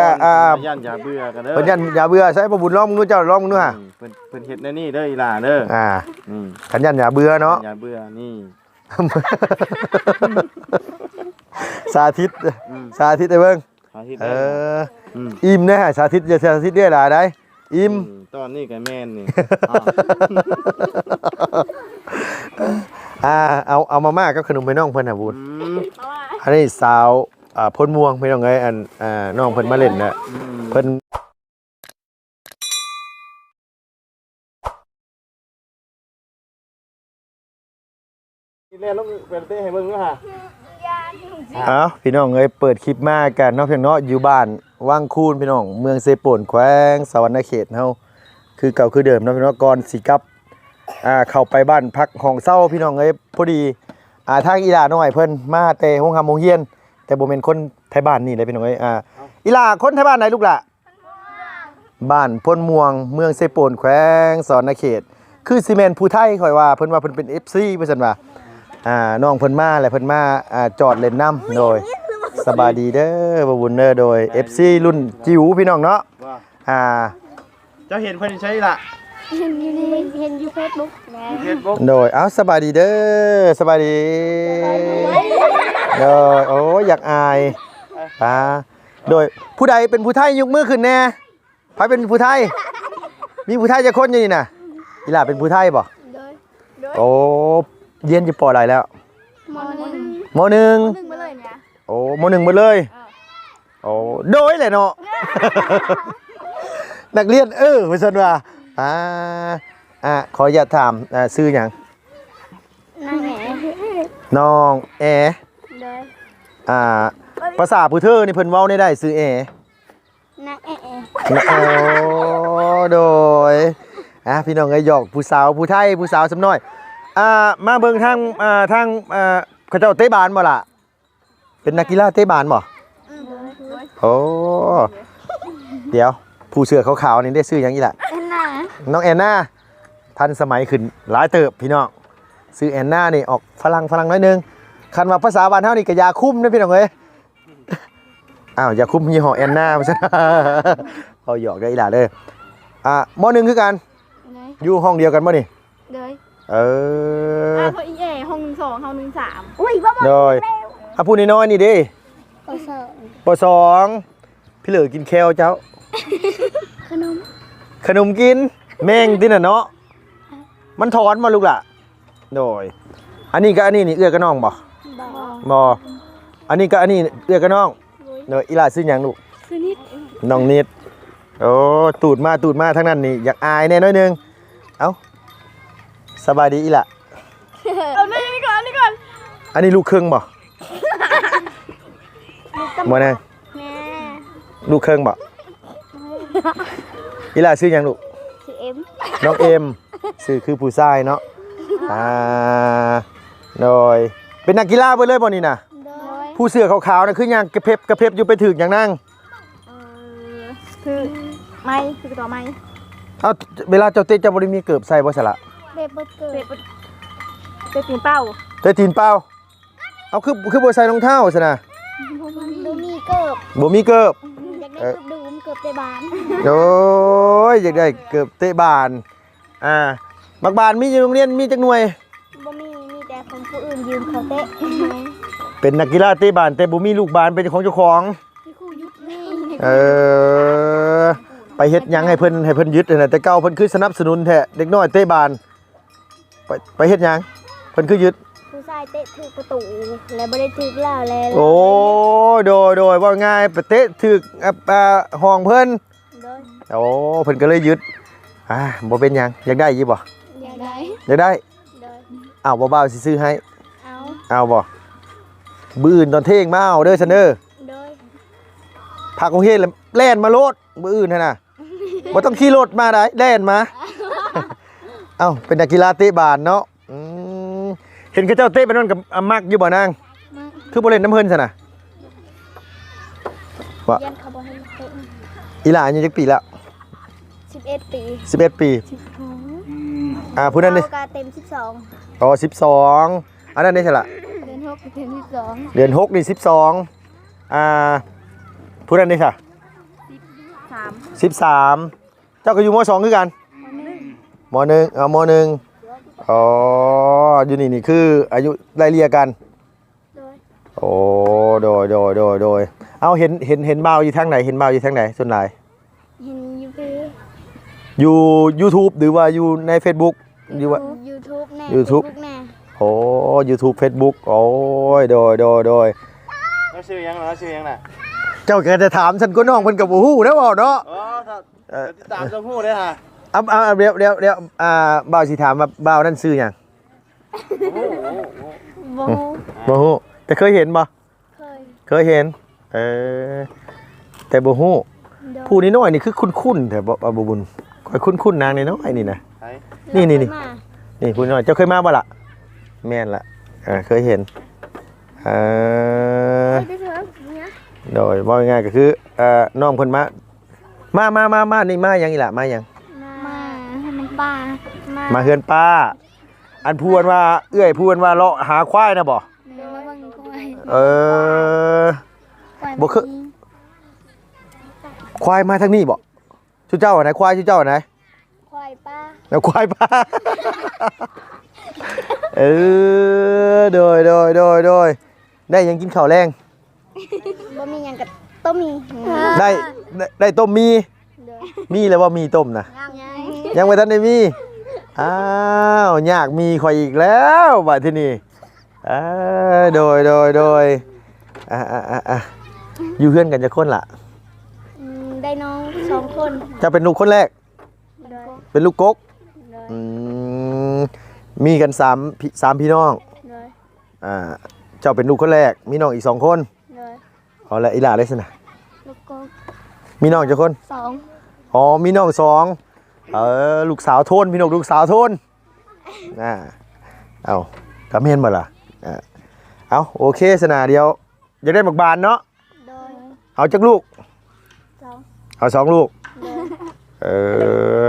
อ่าอ่าย่านอย่าเบื่อกันเด้อเพิ่นยันอย่าเบื่อใช้บ่บุญร้องมึงดูเจ้าร้องมึงดูฮะอืมเพิ่นเพิ่นเฮ็ดแนวนี้เด้ออีหล่าเด้ออ่าอืมขันยันอย่าเบื่อเนาะอย่าเบื่อนี่สาธิตอืมสาธิตไอ้เบิ่งหาที่เอได้ออืมอิ่มแน่สาธิตอย่าสาธิตเด้อหล่ะได้อิ่ม อืมตอนนี้ก็แม่นนี่อ้าวอ่าเอาเอามาม่ากับขนมไปน้องเพิ่นน่ะบุญอืมอันนี้สาว อ่าพ้นม่วงพี่น้องเอ้ยอันอ่าน้องเพิ่นมาเล่นน่ะอืมเพิ่นเล่นลงเป็นเต้ให้เบิ่งด้วยฮะเอ้าพี่น้องเอ้ยเปิดคลิปมากันเนาะเพียงเนาะอยู่บ้านวังคูนพี่น้อง เมืองเซโปนแขวงสวรรณเขตเฮาคือเก่าคือเดิมเนาะพี่น้องก่อนสิกลับอ่าเข้าไปบ้านพักของเศร้าพี่น้องเอ้ยพอดีอ่าทางอีหลาน้อยเพิ่นมาแต่โรงหำโรงเรียน แต่บ่แม่นคนไทยบ้านนี่เลยพี่น้องเอ้ยอ่าอีหลาคนไทยบ้านไหนลูกล่ะบ้านพ้นม่วงเมืองเซโปนแขวงสวรรณเขต คือซีเมนผู้ไทยข่อยว่าเพิ่นว่าเพิ่นเป็น FC ว่าซั่นว่าอ่าน้องเพิ่นมาแหละเพิ่นมาอ่าจอดเล่นน้ำโดยสบายดีเด้อบบุญเด้อโดย FC รุ่นจิ๋วพี่น้องเนาะว่าอ่า เจ้าเห็นเพิ่นใช่ล่ะ เห็นอยู่ในเห็นอยู่เฟซบุ๊กนะเฮ็ดบ่โดยเอ้าสบายดีเด้อสบายดีโดยโอ้ยอยากอายป้าโดยผู้ใดเป็นผู้ไทยยกมือขึ้นแน่ใครเป็นผู้ไทย มีผู้ไทยจะคนอยู่นี่น่ะอีหล่าเป็นผู้ไทยบ่โดยโอ้เรียนอยู่ปออะไรแล้วมอหนึ่งมหนึ่งหนึ่งมาเลยเนี่ยโอ้มหนึ่งหมดเลยโอ้โดยเลยเนาะนักเรียนเออเพื่อนว่า อ่าอ่าขออย่าตถามอ่าซื้ออย่างนางแหนน้องแอโดยอ่าภาษาผู้เธอนี่เพิ่นเว้าได้ได้ซื้อแอนางแอะแอะโอ้โดยอะพี่น้องเอ้ยหยอกผู้สาวผู้ไทยผู้สาวสำน้อยอ่ามาเบิ่งทางอ่าทางอ่าเขาเจ้าเตะบานบ่ล่ะเป็นนักกีฬาเตะบานบ่โดยโดยโอ้เดี๋ยว ผู้เสื้อขาวๆนี่ได้ซื้อหยังอีล่ะอันน่ะน้องแอนนาทันสมัยขึ้นหลายเติบพี่น้องซื้อแอนนานี่ออกฝรั่งฝรั่งน้อยหนึงคันว่าภาษาบ้านเฮานี่ก็ยาคุ้มนะพี่น้องเอ้ยอ้าวยาคุ้มยี่ห้อแอนนาเพราะฉะนั้นเอาหยอกได้อีหล่ะเด้ออะมหนึ่งคือกันโดยอยู่ห้องเดียวกันบ่นี่โดยเอออ่าเพราะอีเอห้องหนึ่งสองห้องหนึ่งสามอุ้ยบ้าโดยอะพูดน้อยๆนี่เดิก็สอบปสอง พี่เหลือกินแคลเจ้า ขนม ขนมกิน แมงติน่ะเนาะ มันถอนมาลูกล่ะ โดย อันนี้ก็อันนี้นี่เอื้อกับน้องบ่บอกบ่อันนี้ก็อันนี้เอื้อกับน้องเนอะอีหลาซื้อหยังลูกคือนิดน้องนิด โอ้ตูดมาตูดมาทั้งนั้นนี่อยากอายแน่น้อยหนึง เอ้าสบายดีอีหล่ะเอานี่นี่ก่อนนี่ก่อน อันนี้ลูกครึ่งบ่บ่แน่แม่ ลูกครึ่งบ่อีหล่าซื้อหยังลูกคือเอ็มน้องเอ็มซื้อคือผู้ชายเนาะอ่าโดยเป็นนักกีฬาเบิดเลยบ่นี่น่ะโดยผู้เสื้อขาวๆนะคือหยังกระเพบกระเพบอยู่ไปถึกอย่างนั่งเออคือไม่คือต่อไม่เอาเวลาเจ้าเตะเจ้าบริมีเกือบใส่บ่สละเด็บเกิเด็ดกเด็กตีนเป้าเตะตีนเปล่าเอาคือคือบ่ใส่รองเท้าซะนะดูมีเกิบบ่มีเกือบอยากได้ เกิบดูมเกิบเตะบานโอ้ยอยากได้เกือบเตะบานอ่าบักบานมีอยู่โรงเรียนมีจักหน่วยบ่มีมีแต่ของผู้อื่นยืมเขาเตะเป็นนักกีฬาเตะบานแต่บ่มีลูกบานเป็นของเจ้าของที่ครูยุดนี่เออไปเฮ็ดหยังให้เพิ่นให้เพิ่นยึดนั่นน่ะแต่เก่าเพิ่นคือสนับสนุนแท้เด็กน้อยเตะบานไปไปเฮ็ดหยังเพิ่นคือยึด ผู้ชายเตะถือประตู แล้วบ่ได้ถือแล้วแล้วโอ้ยโดยโดยว่าง่ายไปเตะถึกอะอ่าห้องเพิ่นโดยโอ้เพิ่นก็เลยยึดอ่าบ่เป็นหยังอยากได้ยี่บ่อยากได้อยากได้โดยอ้าวบ่าวๆสิซื้อให้เอาเอาบ่บื้ออื่นตอนเที่ยงมาเอาเด้อซันเด้อโดยพักโรงเรียนแล้วแล่นมาโลดบื้ออื่นหั่นน่ะบ่ต้องขี่รถมาได้แล่นมา เอ้าเป็นนักกีฬาเตะบาสเนาะอืม เห็นเขาเจ้าเตะไปนั่นกับอามักอยู่บ่นางมาคือบ่เล่นน้ำเพิ่นซั่นน่ะว่าเรียนเขาบ่ให้เตะอีหลานอายุจักปีแล้ว11ปี11 ปี อ่าผู้นั้นนี่เราก็เต็ม12อ๋อสิบสองอันนั้นนี่ใช่ละ เดือน6เต็ม12เดือนหกนี่สิบสองอ่าผู้นั้นนี่ค่ะสิบสาม เจ้าก็อยู่มสองคือกัน มหนึ่งเอามหนึ่ง อ๋ออยู่นี่นี่คืออายุไล่เลี่ยกัน โดยโอ้โดยโดยโดยโดยเอาเห็นเห็นเห็นบ่าวอยู่ทางไหนเห็นบ่าวอยู่ทางไหนส่วนไหนเห็นยูพีอยู่ YouTube หรือว่าอยู่ใน Facebook อยู่ว่า ยูทูบแน่ YouTube Facebook แน่โอ้ YouTube Facebook โอ้ยโดยโดยโดยแล้วชื่อยังแล้วชื่อยังน่ะเจ้าก็จะถามฉันก็น้องเพิ่นกับบ่ฮู้นะบ่เนาะ อ๋อถ้าเออติดตามชมพู่ได้ฮะ เอ่าเอาเดี๋ยวเดี๋ยวเดี๋ยวอ่าบ่าวสิถามว่าบ่าวนั่นชื่อหยังโอ้โหบ่บ่ฮู้แต่เคยเห็นบ่เคยเคยเห็นเออแต่บ่ฮู้โดยผู้นี้น้อยนี่คือคุ้นๆแต่บ่บ่บ่บุญค่อยคุ้นๆนางนี่น้อยนี่นะไหนนี่นี่นี่มานี่ผู้น้อยเจ้าเคยมาบ่ล่ะแม่นละเออเคยเห็นเออไปเถอะเนี่ยโดยว่าง่ายๆก็คือเอ่อน้องเพิ่นมามามามามานี่มาหยังอีหล่ะมาหยังมาให้มัน ป้ามามาเฮือนป้า อันพูดว่าเอื้อยพูดว่าเลาะหาควายนะบ่เดี๋ยวมาเบิ่งควายเออควายบ่คือควายมาทางนี้บ่ชูเจ้าอันไหนควายชูเจ้าอันไหนควายป้าแล้วควายป้า เออโดยโดยโดยโดยได้หยังกินข้าวแรง บ่มีหยังกับต้มมีได้ได้ได้ต้มมี เดี๋ยวมีแล้วว่ามีต้มนะยัง ยังไม่ทันได้มีอ้าวอยากมีข่อยอีกแล้วบัดที่นี่อ่าโดยโดยโดยอ่าอ่าอ่าอ่าอยู่เพื่อนกันจะคนละอืมได้น้องสองคนจะเป็นลูกคนแรกโดยเป็นลูกกกโดยอืมมีกันสามพี่สามพี่น้องโดยอ่าเจ้าเป็นลูกคนแรก มีน้องอีกสองคนโดยเอาละอีหล่าเลยสินะลูกกบมีน้องจะคนสองอ๋อมีน้องสอง เออลูกสาวโทนพี่น้องลูกสาวโทนอ่าเอากำเห็นบ่ล่ะอ่าเอาโอเคสนาเดียวอยากได้หมักบานเนาะโดยเอาจักลูกสองเอาสองลูกโดยเออ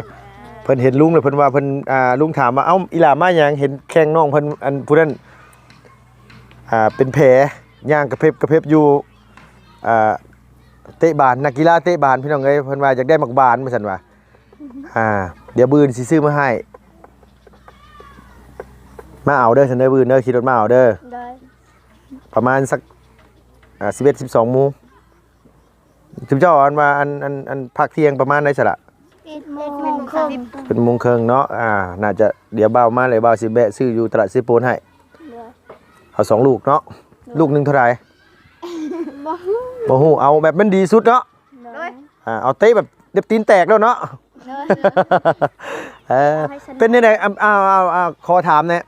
เพิ่นเห็นลุงเลยเพิ่นว่าเพิ่นอ่าลุงถามว่าเอ้าอีหล่ามาหยังเห็นแข้งน้องเพิ่นอันผู้นั้นอ่าเป็นแผลย่างกระเพบกระเพบอยู่อ่าเตะบานนักกีฬาเตะบานพี่น้องเอ้ยเพิ่นว่าอยากได้หมักบานมาซั่นว่า อ่า เดี๋ยวบืนสิซื้อมาให้ มาเอาเด้อฉันเด้อบืนเด้อขี่รถมาเอาเด้อ โดยประมาณสักอ่าสิบเอ็ดสิบสองโมงถึงเจ้าอันมาอันอันอันพักเที่ยงประมาณไหนสละเอ็ดโมงครึ่งเป็นโมงครึ่งเนาะ อ่า น่าจะเดี๋ยวเบามาเลยเบาสิแบะซื้ออยู่ตลาดซีโปนให้ โดยเอาสองลูกเนาะ ลูกหนึ่งเท่าไหร่บ่ฮู้โมโหเอาแบบมันดีสุดเนาะ โดยอ่า เอาเตะแบบเด็บตีนแตกแล้วเนาะโดย เออเป็นยังไงอ่าเอาเอาเอาขอถามเนี่ย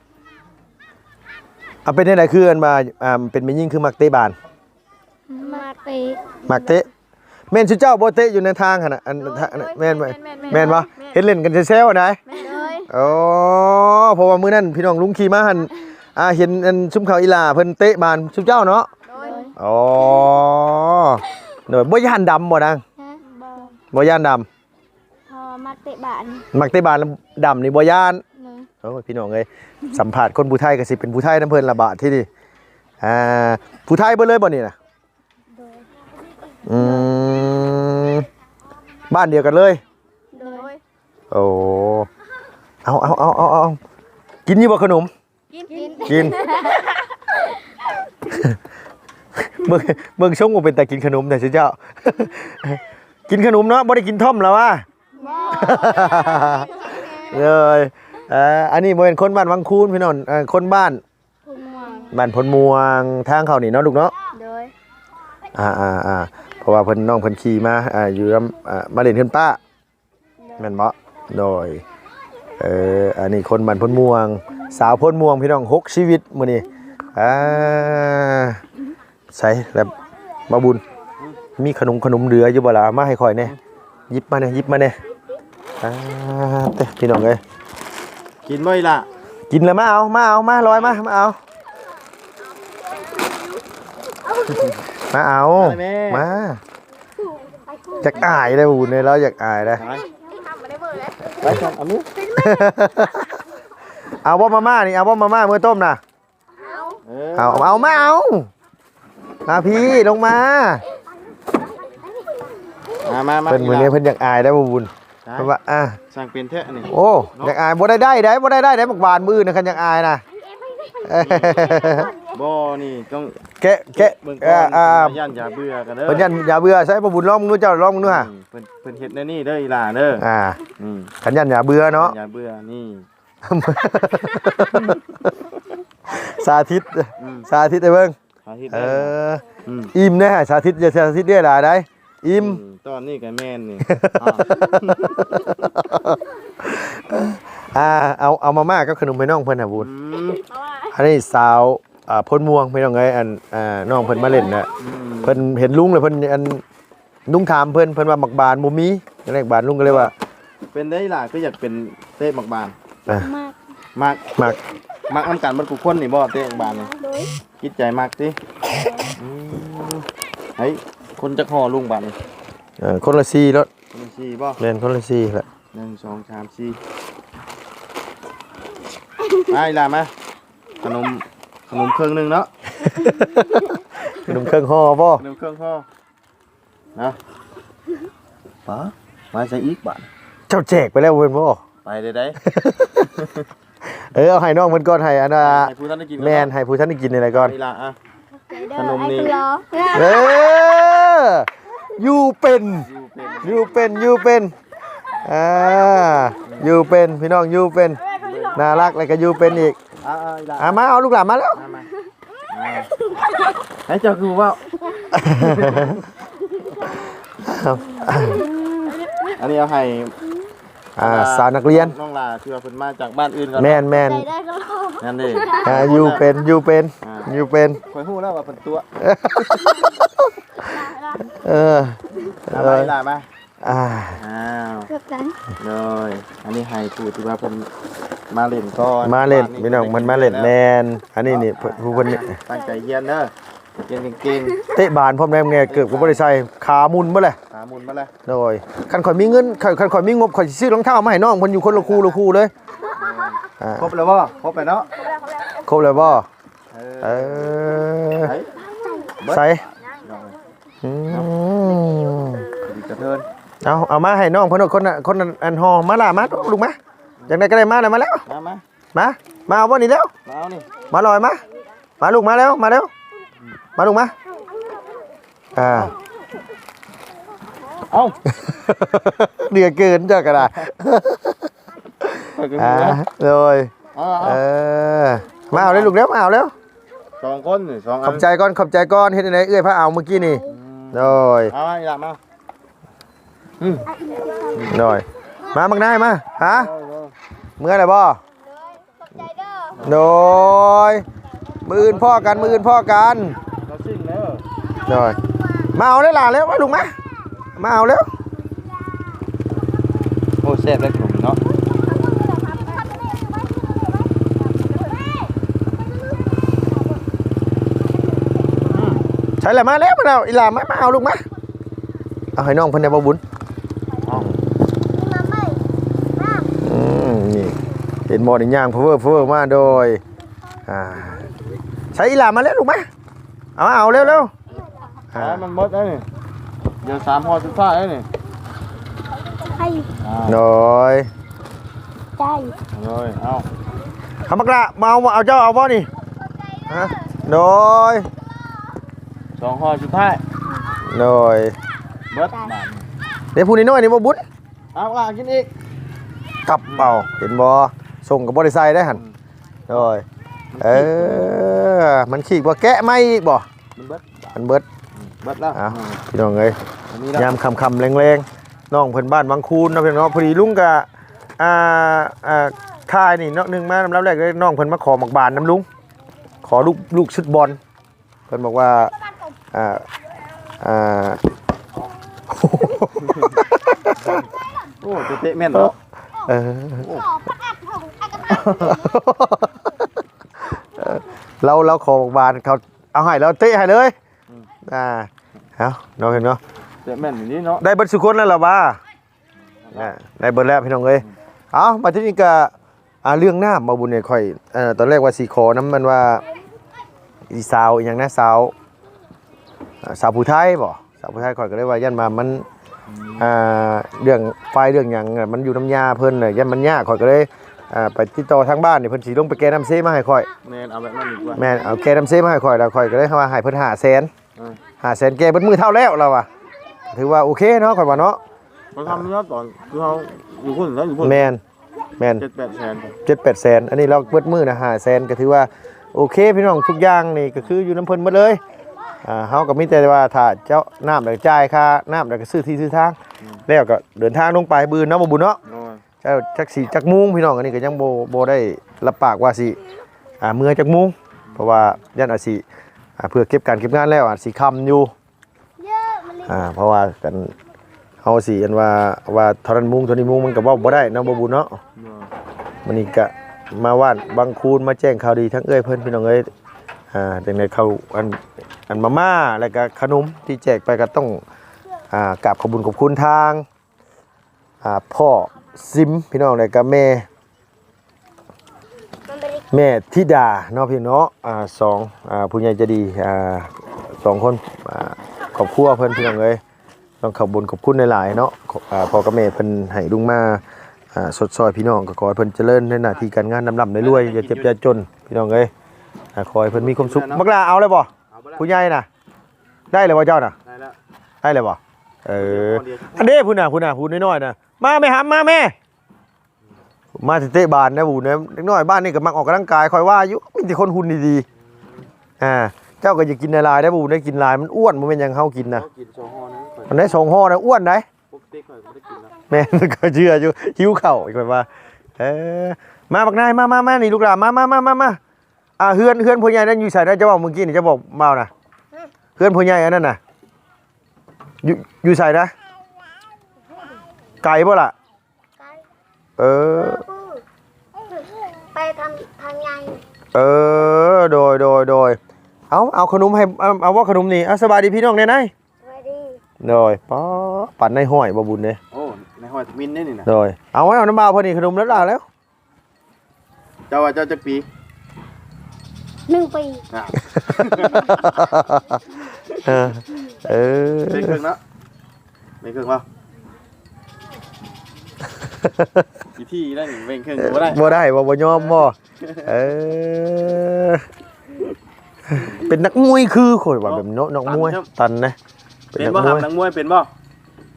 เอาเป็นยังไงคืออันมาอ่าเป็นไม่ยิ่งคือมักเตะบานมาเตะมักเตะแม่นชุดเจ้าโบเตะอยู่ในทางขนาดอันทางแม่นไหมแม่นปะเห็นเล่นกันเซลๆนะโดยอ๋อเพราะว่ามื้อนั้นพี่น้องลุงขี่มาหันอ่าเห็นอันชุมเขาอีหลาเพิ่นเตะบานชุดเจ้าเนาะโดยอ๋อโดยบ่ย่านดำบ่นางฮะบ่บ่ย่านดำพอ มาเตะบานมักเตะบานแล้วดำนี่บ่ย่านหนึ่งโอ้ยพี่น้องเอ้ยสัมผัสคนผู้ไทยก็สิเป็นผู้ไทยน้ำเพิ่นละบาทที่นี่อ่าผู้ไทยเบ่เลยบ่นี่น่ะโดยอืมบ้านเดียวกันเลยโดยโอ้เอาเอาเอาเอาเอากินอยู่บ่ขนมกินกินกินเมืองเมืองชงว่าเป็นแต่กินขนมแต่สิเจ้า กินขนมเนาะบ่ได้กินท่อมแล้ววะบ่ เลยเอ่ออันนี้บ่เป็นคนบ้านวังคูนพี่น้องเอ่อคนบ้านพุ่งม่วงบ้านพลม่วงทางเขานี่เนาะลูกเนาะ โดยอ่าอ่าอ่าเพราะว่าเพิ่นน้องเพิ่นขี่มาอ่าอยู่นำอ่ามาเล่นเฮือนป้าแม่นบ่โดยเอออันนี้คนบ้านพลม่วง สาวพลม่วงพี่น้องหกชีวิตมื้อนี้อ่าใส่แล้วบ่บุญมีขนมขนมเหลืออยู่บ่ล่ะเอามาให้ข่อยแหน่หยิบมาแหน่หยิบมาแหน่ อ่าเต้พี่น้องเอ้ยกินบ่อยล่ะกินแล้วมาเอามาเอามาลอยมามาเอามาเอามาอยากอายเลยบุญเลยเราอยากอายเลย ไปไปจับเอามือเอาบ่มาม่านี่เอาบ่มาม่ามือต้มนะเออเอาเอามาเอามาพี่ลงมามามามาเพิ่นมื้อนี้เพิ่นอยากอายได้บ่บุญใช่ เพราะว่าอะสร้างเป็นแท้นี่โอ้อยากอายบ่ได้ได้ได้บ่ได้ได้ได้บักบานมือนะคันอยากอายนะเอ้ยบ่นี่ต้องแกะแกะเบิ่งเอ่ออ่าย่านอย่าเบื่อกันเด้อเพิ่นยันอย่าเบื่อใช้บ่บุญลองมึงดูเจ้าลองมึงดูฮะอืมเพิ่นเพิ่นเฮ็ดแนวนี่เด้ออีหล่าเด้ออ่าอืมคันยันอย่าเบื่อเนาะอย่าเบื่อนี่สาธิตอืมสาธิตให้เบิ่งหาเฮ็ดเอได้ออืมอิ่มแน่สาธิตอย่าสาธิตเด้อหลายได้ อิ่มตอนนี้ก็แม่นนี่ อ่าเอาเอามาม่ากับขนมไปน้องเพิ่นน่ะบุญอืมอันนี้สาวอ่าพ้นม่วงพี่น้องเอ้ยอันอ่าน้องเพิ่นมาเล่นน่ะอืมเพิ่นเห็นลุงเลยเพิ่นอันลุงถามเพิ่นเพิ่นว่าบักบานบ่มีแรกบานลุงก็เลยว่า เป็นได้ล่ะก็อยากเป็นเต้บักบานอะมากมักมักมักน้ำกันมันกูคนนี่บ่เต้บักบานนี่โดยคิดใจมักสิอืมเฮ้ย คนจักห่อลุงบานนี่เออคนละสี่รถคนสี่บ่เล่นคนละสี่แหละหนึ่งสองสามสี่ไอ้ล่ะมาขนมขนมเครื่องหนึงเนาะขนมเครื่องห่อบ่ขนมเครื่องพ่อนะป๋ามาใส่อีกบาทเจ้าแจกไปแล้วเพิ่นบ่ไปได้ได้เออเอาให้น้องเพิ่นก่อนให้อันน่ะให้ผู้ท่านได้กินแม่นให้ผู้ท่านได้กินนี่แหละก่อนนี่ล่ะอะเด้อ ขนมนี่ไอ้คือรอเอออยู่เป็น อยู่เป็น อยู่เป็น อ่า อยู่เป็น พี่น้องอยู่เป็น น่ารักแล้วก็อยู่เป็นอีกอะอะอีล่ะอะมาเอาลูกหลานมาแล้วมามาอ่าให้เจ้าคือว่าอันนี้เอาให้ อ่าสาวนักเรียน น้องลาที่ว่าเพิ่นมาจากบ้านอื่นก่อนแม่นแม่นใจได้ก็รอนั่นดิอ่าอยู่เป็นอยู่เป็นอ่าอยู่เป็นคอยฮู้แล้วว่าเพิ่นตัวเออเอาเอไปอล่ะมาอ่าอ้าวเกือบกันเลยอันนี้ให้ผู้ที่ว่าเพิ่นมาเล่นก่อนมาเล่นบ้พี่น้องมันมาเล่นแมนอันนี้นี่ผู้คนนี่ตั้งใจเรียนเด้อ เรียนเก่งเตะบานพร้อมแรงเนี่ยเกือบก็บ่ได้ใส่ขามุนบ่เลยๆหามุนมาแล้วโดยคันข่อยมีเงินข่อยคันข่อยมีงบข่อยสิซื้อรองเท้ามาให้น้องเพิ่นอยู่คนละคู่ละคู่เลยอ่าครบแล้วบ่ครบแล้วเนาะครบแล้วบ่เอเอออไอ้ใส่น้องอืมดีกระเทินเอาเอามาให้น้องเพิ่นคนน่ะคนนั้นอันฮอมาล่ะมาลูกมาจังได๋ก็ได้มาแล้วมาแล้วมามามามาเอาบ่นี่แล้วมาเอานี่มาลอยมามาลูกมาแล้วมาแล้ว มาลูกมาอ่าเอ้าเดือดเกินเจ้ากระดาษไปกันอ่าเลยเลยเอาเอเอาอมาเอาเลยลูกแล้วมาเอาแล้วสองคนนี่สองขอัอบใจก่อนขอบใจก่อนเฮ็ดไหนเอื้อยพระเอาเมื่อกี้นี่โดยเอามาอีหล่ะมาโดยมาบักนายมาฮะเอาเอาเมื่อไหร่บ่ใจเด้อโดย มืออื่นพ่อกันมืออื่นพ่อกันเราซิ่งแล้วโดยมาเอาเลยล่ะแล้วมาลูกมามาเอาแล้วโอ้แซ่บเลยผมเนาะใช่แหละมาแล้วมาแล้วอีหลามามาเอาลูกมาเอาให้น้องเพิ่นได้บ่บุญเอามาใหม่อืมนี่เห็นหมอนี่ย่างเพอเวอร์เพอเวอร์มาโดยอ่า ใช้อีหลามาแล้วลูกมาเอามาเอาเร็วเร็วอ่าอ่ามันหมดแล้วนี่เดี๋ยวสามห่อสุดท้ายแล้วนี่ให้อ่าโดยใจเลยเอาเอามากระมาเอาเอาเจ้าเอาบ่นี่ฮะโดยสองห่อสุดท้ายโดยเบิดบาทเดี๋ยวพูดนิดหน่อยนี่บ่บุญเอาล่ะกินอีกกลับเป่าเห็นบ่ส่งกับบ่ได้ใส่ได้หั่นโดย เออ มันขี้บ่แกะไม่อีกบ่ มันเบิดมันเบิดเบิดแล้วเอาพี่น้องเอ้ยอันนี้แล้วยามคำคำแรงๆน้องเพิ่นบ้านวังคูนเนาะเพิ่นเนาะพอดีลุงกะอ่าอ่าค่ายนี่เนาะหนึงมาลำดับแรกเลยน้องเพิ่นมาขอหมักบานน้ำลุง ขอลูกลูกชุดบอลเพิ่นบอกว่าอ่าอ่าโอ้เตะแม่นเนาะเออ เราเราขอหมักบานเขาเอาให้เราเตะให้เลยอ่าเอาน้องเห็นเนาะเตะแม่นอย่างนี้เนาะได้เบิดสุคนแล้วเหรอวะน่ะได้เบิดแล้วพี่น้องเอ้ยเอามาที่นี่ก็อ่าเรื่องน้ำมาบุญเนี่ยค่อยเอ่อตอนแรกว่าสีขอน้ำมันว่าอีสาวอีหยังนะสาวอ่าสาวผู้ไทยบ่สาวผู้ไทยค่อยก็เลยว่ายันมามันอ่าเรื่องไฟเรื่องหยังน่ะมันอยู่น้ำยาเพิ่นน่ะยันมันยากข่อยก็เลย อ่าไปติดต่อทางบ้านนี่เพิ่นสิลงไปแก้น้ำเซมาให้ข่อยแม่นเอาแบบนั้นดีกว่าแม่นเอาแก้น้ำเซมาให้ข่อยแล้วข่อยก็เลยว่าให้เพิ่น5แสนอ่า5แสนแก้เบิดมือเท่าแล้วเราอะถือว่าโอเคเนาะข่อยว่าเนาะเขาทำเนาะตอนคือเขาอยู่พุ่นแล้วอยู่พุ่นแม่นแม่น เจ็ดแปดแสนเจ็ดแปดแสนอันนี้เราเบิดมือนะห้าแสนก็ถือว่าโอเคพี่น้องทุกอย่างนี่ก็คืออยู่น้ำเพิ่นหมดเลยอ่าเฮาก็มีแต่ว่าถ้าเจ้าน้ำแล้วจ่ายค่าน้ำแล้วก็ซื้อที่ซื้อทางแล้วก็เดินทางลงไปบืนเนาะบ่บุญเนาะ โอ้ย เจ้าจักสีจักมุงพี่น้องอันนี้ก็ยังบ่บ่ได้รับปากว่าสิอ่าเมื่อจักมุงเพราะว่ายันอาจสิอ่าเพื่อเก็บการเก็บงานแล้วอาจสิค่ำอยู่เยอะมันเลยอ่าเพราะว่ากันเฮาสิอันว่าว่าเท่านั้นมุงเท่านี้มุงมันก็เว้าบ่ได้เนาะบ่บุญเนาะโอ้ยมันนี่ก็มาว่านบางคูนมาแจ้งข่าวดีทั้งเอ้ยเพื่อนพี่น้องเอ้ยอ่าจังไดเขาอันอันมาม่าแล้วก็ขนมที่แจกไปก็ต้องอ่ากราบขอบคุญขอบคุณทางอ่าพ่อ ซิมพี่น้องแล้วก็แม่มันไม่ได้แม่ธิดาเนาะพี่เนาะอ่าสองอ่าผู้ใหญ่ใจะดีอ่าสองคนอ่าครอบครัวเพิ่นพี่น้องเอ้ยต้องขอบคุญขอบคุณหลายๆเนาะขออ่าพ่อกับแม่เพิ่นให้ลุงมาอ่าสดซอยพี่น้องก็ขอให้เพิ่นเจริญในหน้าที่การงานดำลำรวยๆอย่าเจ็บอย่าจนพี่น้องเอ้ยอ่าขอให้เพิ่นมีความสุขมักลาเอาเลยบ่เอาไปแล้วผู้ใหญ่น่ะได้เลยบ่เจ้าน่ะได้แล้วได้เลยบ่เออเดี๋ยวอันเด้ผู้น่ะผู้น่ะผู้น้อยๆน่ะ มาแม่หำมาแม่ มาสิเตะบานนะผู้เนี่ยเด็กน้อยบ้านนี่ก็มักออกกำลังกายคอยว่าอยู่มีแต่คนหุ่นดีๆอ่าเจ้าก็อย่ากินในลายได้ผู้ได้กินลายมันอ้วนบ่แม่นหยังเฮากินน่ะเขากินโซฮอนั้นข่อยอันนี้สองห่อน่ะอ้วนได้ ปกติข่อยไม่ได้กินแล้วแม่นก็เชื่ออยู่หิวเข่าวอีกแบบว่าเออมาบักนายมามามานี่ลูกหลานมามามามามาอ่าเฮือนเฮือนพ่อใหญ่นั่นอยู่ใส่ได้จะบอกเมื่อกี้นี่จะบอกเมานะเฮือนพ่อใหญ่อันนั้นน่ะอยู่อยู่ใส่นะ ไก่บ่ล่ะไกลเออ ไปทางทางใหญ่เออ โดยโดยโดยเอาเอาขนมให้เอาเอาว่าขนมนี่เอาสบายดีพี่น้องเนี่ยนายสวัสดีโดยป้อปั่นในห้อยบ่บุญเลยโอ้ ในหอยมินนี่นี่นะโดยเอาไว้เอาน้ำเบาพอดีขนมแล้วล่ะแล้ว เจ้าว่าเจ้าจักปีหนึ่งปีอะเออเออเป็นเครื่องเนาะเป็นเครื่องป่ะวิธีนั่นเป็นเครื่องก็ได้บ่ได้บ่บ่ยอมบ่เออเป็นนักมวยคือข่อยว่าแบบเนาะนักมวยตันนะเป็นนักบ่มหัวบยนักมวยเป็นบ่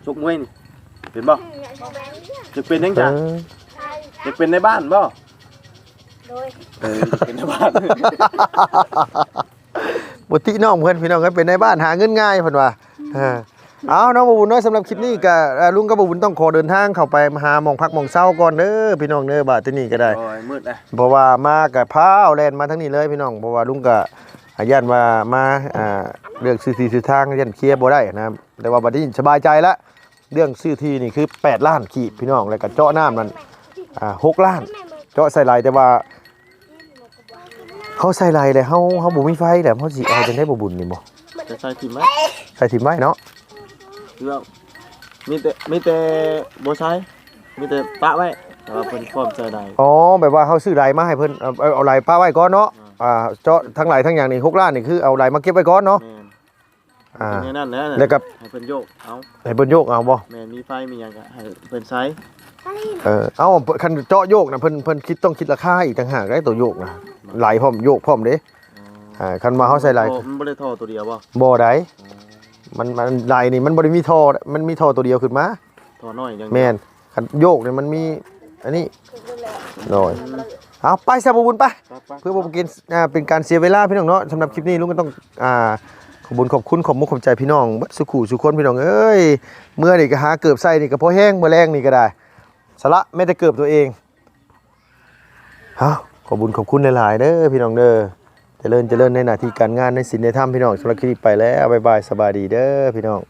ชกมวยนี่เป็นบ่จะเป็นยังเอจ้ะอจะเป็นในบ้านบ่โดยเออจะเป็นในบ้านบ่ติน้องเพิ่นพี่น้องก็เป็นในบ้านหาเงินง่ายเพิ่นว่า เออเอาน้องบ่บุญเนาะสำหรับคลิปนี้ก็เอ่อลุงกับบ่บุญต้องขอเดินทางเข้าไปหาหม่องพักหม่องเช้าก่อนเด้อพี่น้องเด้อบาดที่นี่ก็ได้โอ้ยมืดเลยเพราะว่ามากับพร้าวแลนมาทั้งนี้เลยพี่น้องเพราะว่าลุงก็อายันว่ามาอ่าเรื่องซื้อที่ซื้อทางยันเคลียร์บ่ได้นะครับแต่ว่าบัดนี้สบายใจละเรื่องซื้อที่นี่คือ 8 ล้านขีดพี่น้องแล้วก็เจาะน้ำนั่นอ่า6ล้าน เจาะใส่ไหลแต่ว่าเขาใส่ไหลเลยเฮาเฮาบ่มีไฟแหละเฮาสิเอาจังได๋บ่บุญนี่บ่จะใส่ถิ่มไหมใส่ถิ่มไว้เนาะ คือว่ามีแต่มีแต่บ่ใช้มีแต่ปะไว้แต่ว่าเพิ่นพร้อมใส่ได้ อ๋อแบบว่าเฮาซื้อไหลมาให้เพิ่นเอาเอาเอาไหลป้าไว้ก่อนเนาะอ่าเจาะทั้งไหลทั้งอย่างนี่6ล้านนี่คือเอาไหลมาเก็บไว้ก่อนเนาะแม่นอ่า เป็นอย่างนั้นนะแล้วก็ ให้เพิ่นโยกเอาให้เพิ่นโยกเอาบ่แม่นมีไฟมีหยังก็ให้เพิ่นใช้เออเอาคันเจาะโยกนะเพิ่นเพิ่นคิดต้องคิดราคาอีกต่างหากได้ตัวโยกนะไหลพร้อมโยกพร้อมเด้อ่าคันมาเฮาใส่ไหลโอ้มันบ่ได้ท่อตัวเดียวบ่บ่ได้ มันมันไหลนี่มันบ่ได้มีท่อมันมีท่อตัวเดียวขึ้นมาท่อน้อยอย่างเดียวแม่นคันโยกนี่มันมีอันนี้หน่อยเอาไปซะบ่บุญไปปั๊บปั๊บเพื่อบ่กินอ่าเป็นการเสียเวลาพี่น้องเนาะสำหรับคลิปนี้ลุงก็ต้องอ่าขอบคุญขอบคุณขอบมุกขอบใจพี่น้องเบัดสุขุสุคนพี่น้องเอ้ยเมื่อนี่ก็หาเกือบใส่นี่ก็พอแห้งมื้อแรงนี่ก็ได้สละแม้แต่เกือบตัวเองเฮาขอบคุญขอบคุณหลายๆเด้อพี่น้องเด้อ เจริญเจริญในหน้าที่การงานในศีลในธรรมพี่น้องสำหรับคลิปไปแล้วบ๊ายบายสบายดีเด้อพี่น้อง